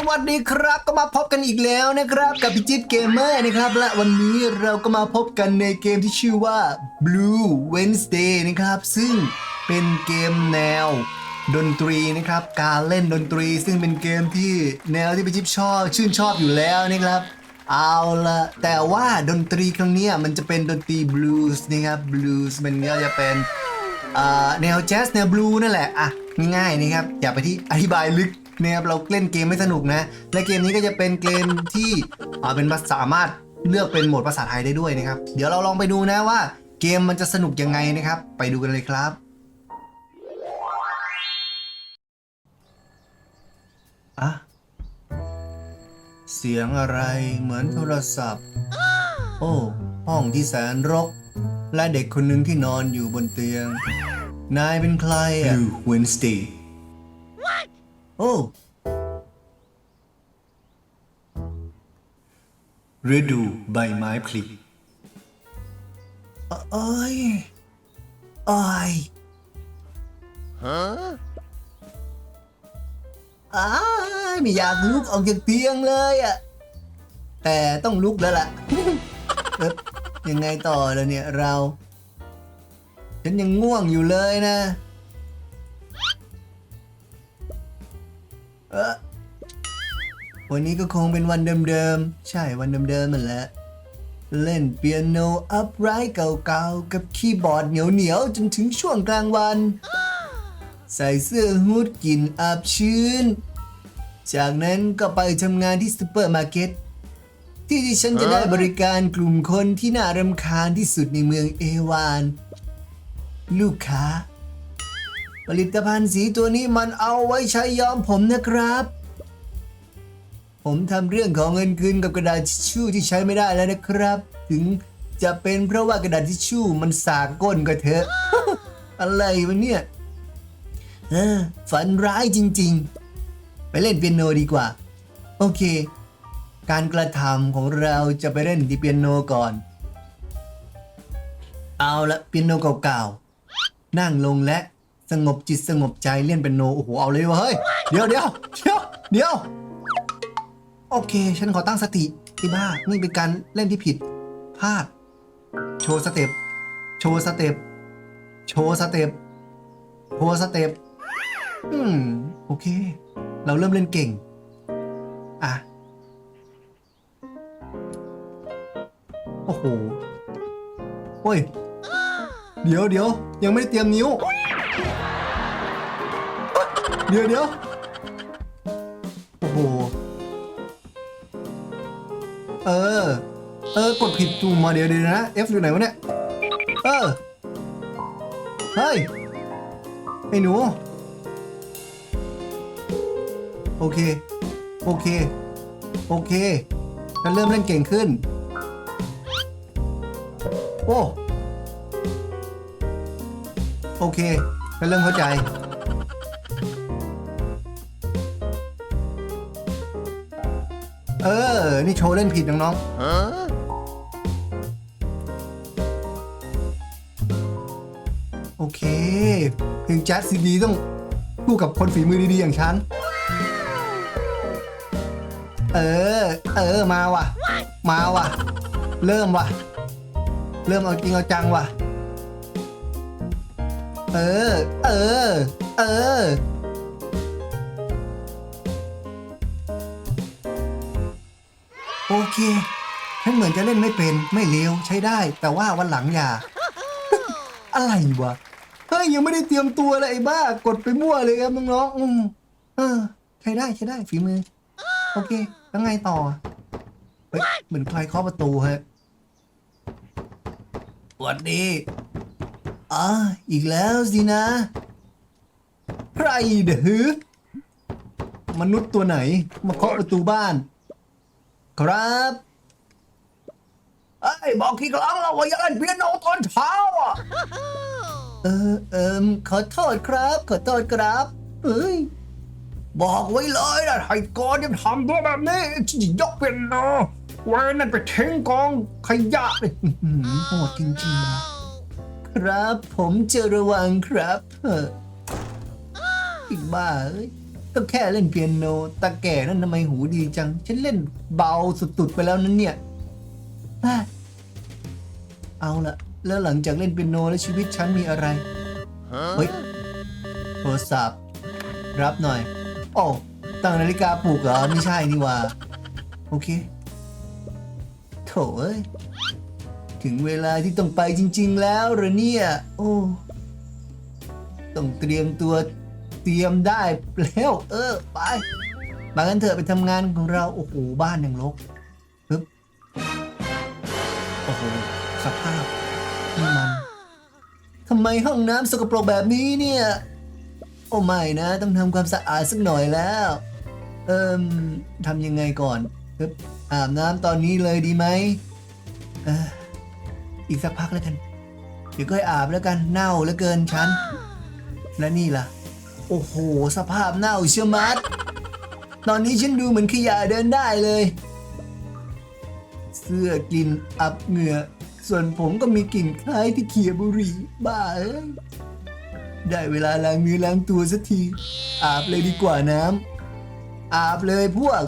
สวัสดีครับก็มาพบกันอีกแล้วนะครับ กับพิจิตเกมเมอร์นะครับ และวันนี้เราก็มาพบกันในเกมที่ชื่อว่า Blue Wednesday นะครับ ซึ่งเป็นเกมแนวดนตรีนะครับ การเล่นดนตรี ซึ่งเป็นเกมที่แนวที่พิจิตชอบชื่นชอบอยู่แล้วนะครับเอาละแต่ว่าดนตรีครั้งนี้มันจะเป็นดนตรีบลูส์นะครับบลูส์มันก็จะเป็นแนวแจ๊สแนวบลูนั่นแหละอะง่ายๆนะครับอย่าไปที่อธิบายลึก นะครับเราเล่นเกมไม่สนุกนะและเกมนี้ก็จะเป็นเกมที่อ่าเป็นภาษาสามารถเลือกเป็นโหมดภาษาไทยได้ด้วยนะครับ เดี๋ยวเราลองไปดูนะว่าเกมมันจะสนุกยังไงนะครับ ไปดูกันเลยครับอะเสียงอะไรเหมือนโทรศัพท์ โอ้ ห้องที่แสนรก และเด็กคนหนึ่งที่นอนอยู่บนเตียง นายเป็นใครอะ Blue Wednesday โอ้ฤดูใบไม้ผลิเอ้ยเอ้ยอ้ายไม่อยากลุกออกจากเตียงเลยอะแต่ต้องลุกแล้วล่ะเอ๊ะยังไงต่อแล้วเนี่ยเรา ฉันยังง่วงอยู่เลยนะ เออวันนี้ก็คงเป็นวันเดิมๆ ใช่วันเดิมๆนั่นแหละ เล่นเปียโนอัพไรเก่าๆ กับคีย์บอร์ดเหนียวๆ จนถึงช่วงกลางวัน ใส่เสื้อฮูดกลิ่นอับชื้น จากนั้นก็ไปทำงานที่ซูเปอร์มาร์เก็ตที่ที่ฉันจะได้บริการกลุ่มคนที่น่ารำคาญที่สุดในเมืองเอวาน ลูกค้า ผลิตภัณฑ์สีตัวนี้มันเอาไว้ใช้ย้อมผมนะครับ ผมทำเรื่องของเงินคืนกับกระดาษทิชชู่ที่ใช้ไม่ได้แล้วนะครับ ถึงจะเป็นเพราะว่ากระดาษทิชชู่มันสากก้นก็เถอะ อะไรวะเนี่ยฝันร้ายจริง ๆ ไปเล่นเปียโนดีกว่า โอเค การกระทำของเราจะไปเล่นที่เปียโนก่อน เอาละเปียโนเก่าๆนั่งลงและ สงบจิตสงบใจเล่นเปียโนโอ้โหเอาเลยวะเฮ้ยเดี๋ยวเดี๋ยวเดี๋ยวเดี๋ยวโอเค ฉันขอตั้งสติที่บ้านี่เป็นการเล่นที่ผิดพลาด โชว์สเต็ปโชว์สเต็ปโชว์สเต็ปโชว์สเต็ปอืมโอเค เราเริ่มเล่นเก่ง อะ โอ้โหโอ้ย เดี๋ยวเดี๋ยวยังไม่ได้เตรียมนิ้ว เดี๋ยวเดี๋ยวโอ้โห เออ เออ กดผิดตูมาเดี๋ยวเดี๋ยวนะ F อยู่ไหนวะเนี่ย เออ เฮ้ย ไอ้หนู โอเค โอเค โอเคฉันเริ่มเล่นเก่งขึ้น โอ้ โอเคฉันเริ่มเข้าใจ เออ นี่โชว์เล่นผิดน้องๆ โอเค เพลงแจ๊สซีดีต้องคู่กับคนฝีมือดีๆ อย่างฉัน เออ เออ มาว่ะ มาว่ะ เริ่มว่ะ เริ่มเอาจริงเอาจังว่ะ เออ เออ เออโอ เคฉันเหมือนจะเล่นไม่เป็นไม่เลวใช้ได้ แต่ว่าวันหลังอย่า อะไรวะเฮ้ยยังไม่ได้เตรียมตัวเลยไอ้บ้ากดไปมั่วเลยครับน้องๆอืมเออใช้ได้ใช้ได้ฝีมือ โอเค แล้วไงต่อเฮ้ยเหมือนใครเคาะประตูฮะสวัสดีอ่าอีกแล้วสินะ ใครเดือมนุษย์ตัวไหน มาเคาะประตูบ้าน ครับเอ้ยบอกกี่ครั้งแล้วว่าอย่าเล่นเปียโนตอนเช้าอะเออเออขอโทษครับ ขอโทษครับเอ้ยบอกไว้เลยนะไอ้กอนยังทำตัวแบบนี้จะยกเป็นโนไว้นั่นไปทิ้งกองขยะเลยอื้อหือโหดจริงๆครับผมจะระวังครับเอออีกบ้าเอ้ยเอ ก็แค่เล่นเปียโนตาแก่นั่นทำไมหูดีจัง ฉันเล่นเบาสุดๆไปแล้วนั้นเนี่ยอะเอาละแล้วหลังจากเล่นเปียโนแล้วชีวิตฉันมีอะไร เฮ้ย โทรศัพท์ รับหน่อย โอ้ตั้งนาฬิกาปลุกเหรอ ไม่ใช่นี่หว่า โอเค โถเอ้ย ถึงเวลาที่ต้องไปจริง ๆ แล้วเหรอเนี่ย โอ้ ต้องเตรียมตัว เตรียมได้แล้วเออไปมากันเถอะไปทำงานของเราโอ้โหบ้านอย่างรกปึ๊บโอ้โหสภาพนี่มันทำไมห้องน้ำสกปรกแบบนี้เนี่ย โอ้ไม่นะ ต้องทำความสะอาดสักหน่อยแล้ว เอิมทำยังไงก่อนปึ๊บอาบน้ำตอนนี้เลยดีไหมเอออีกสักพักแล้วกัน เดี๋ยวก็อาบแล้วกันเน่าเหลือเกินฉัน และนี่ล่ะ โอ้โห สภาพเน่าเชียวมัด ตอนนี้ฉันดูเหมือนขยะเดินได้เลย เสื้อกลินอับเหงื่อ ส่วนผมก็มีกลิ่นคล้ายที่เขียบุหรี่บ้าเอ้ยได้เวลาล้างเนื้อล้างตัวสักที อาบเลยดีกว่าน้ำอาบเลยพวก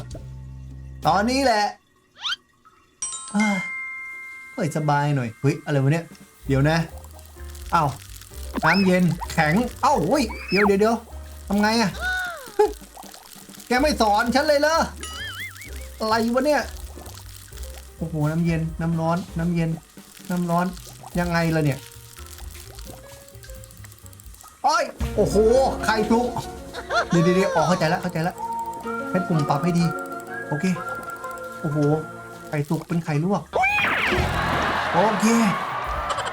ตอนนี้แหละอ่าค่อยสบายหน่อย เฮ้ย อะไรวะเนี่ย เดี๋ยวนะ เอ้า น้ำเย็นแข็ง เอ้าเฮ้ยเดี๋ยวเดี๋ยวเดี๋ยวทำไงอะแกไม่สอนฉันเลยเหรออะไรวะเนี่ยโอ้โหน้ำเย็นน้ำร้อน น้ำเย็น น้ำร้อนยังไงล่ะเนี่ยโอ้ยโอ้โหใครปลุกเดี๋ยวเดี๋ยวเดี๋ยวอ๋อเข้าใจแล้วเข้าใจแล้วให้ปุ่มปรับให้ดี โอเค โอ้โห ไข่ตุกเป็นไข่ลวก โอเค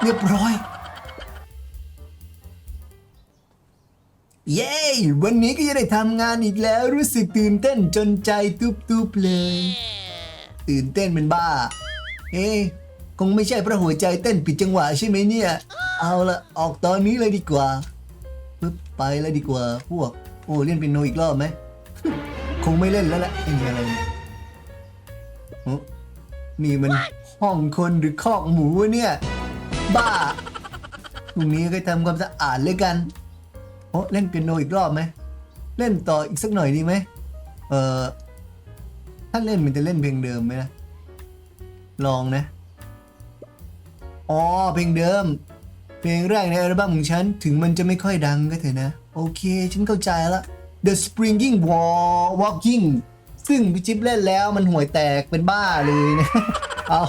เรียบร้อย เย้ วันนี้ก็จะได้ทำงานอีกแล้วรู้สึกตื่นเต้นจนใจตุบๆเลย ตื่นเต้นเป็นบ้า เอ๊ะคงไม่ใช่เพราะหัวใจเต้นผิดจังหวะใช่ไหมเนี่ย เอาละออกตอนนี้เลยดีกว่าปึ๊บไปเลยดีกว่าพวก โอ้เล่นเป็นโนอีกรอบไหม คงไม่เล่นแล้วแหละไอ้นี่อะไรเนี่ยโอ้นี่มันห้องคนหรือคอกหมูวะเนี่ย บ้าพรุ่งนี้ก็ทำความสะอาดเลยกัน โอ้เล่นเปียโนอีกรอบไหมเล่นต่ออีกสักหน่อยดีไหมเออถ้าเล่นมันจะเล่นเพลงเดิมไหมนะลองนะอ๋อเพลงเดิม เพลงแรกในอัลบั้มของฉันถึงมันจะไม่ค่อยดังก็เถอะนะ โอเค ฉันเข้าใจละ The Springing Wall Walking ซึ่งพี่จิ๊บเล่นแล้วมันห่วยแตกเป็นบ้าเลยนะ เอา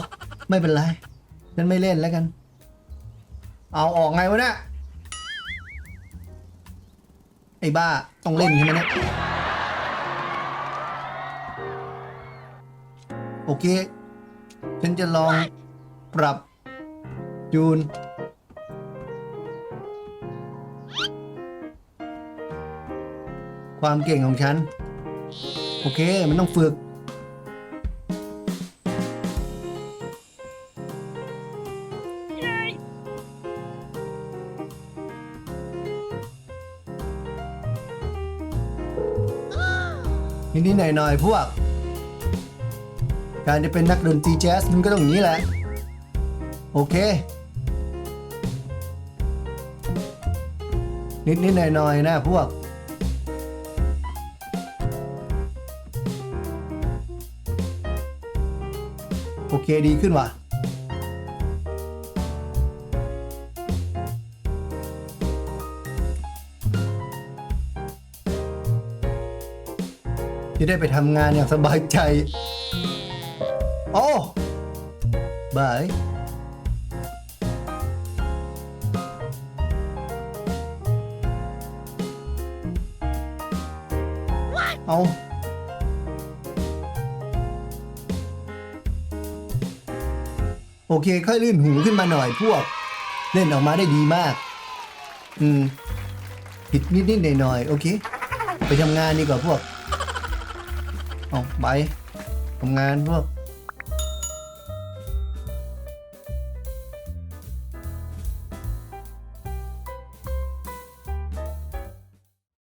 ไม่เป็นไร ฉันไม่เล่นแล้วกัน เอาออกไงวะเนี่ย ไอ้บ้า ต้องเล่นใช่ไหมเนี่ย โอเค ฉันจะลองปรับจูน ความเก่งของฉัน โอเค มันต้องฝึก นิดๆหน่อยๆพวก การจะเป็นนักดนตรีแจ๊สมันก็ต้องอย่างนี้แหละ โอเค นิดๆหน่อยๆนะพวกโอเคดีขึ้นว่ะ จะได้ไปทำงานอย่างสบายใจ โอ้บายเอาโอเค ค่อยลื่นหูขึ้นมาหน่อยพวก เล่นออกมาได้ดีมาก อืม ผิดนิดๆหน่อยๆโอเค ไปทำงานดีกว่าพวก เอาไปทำงานพวก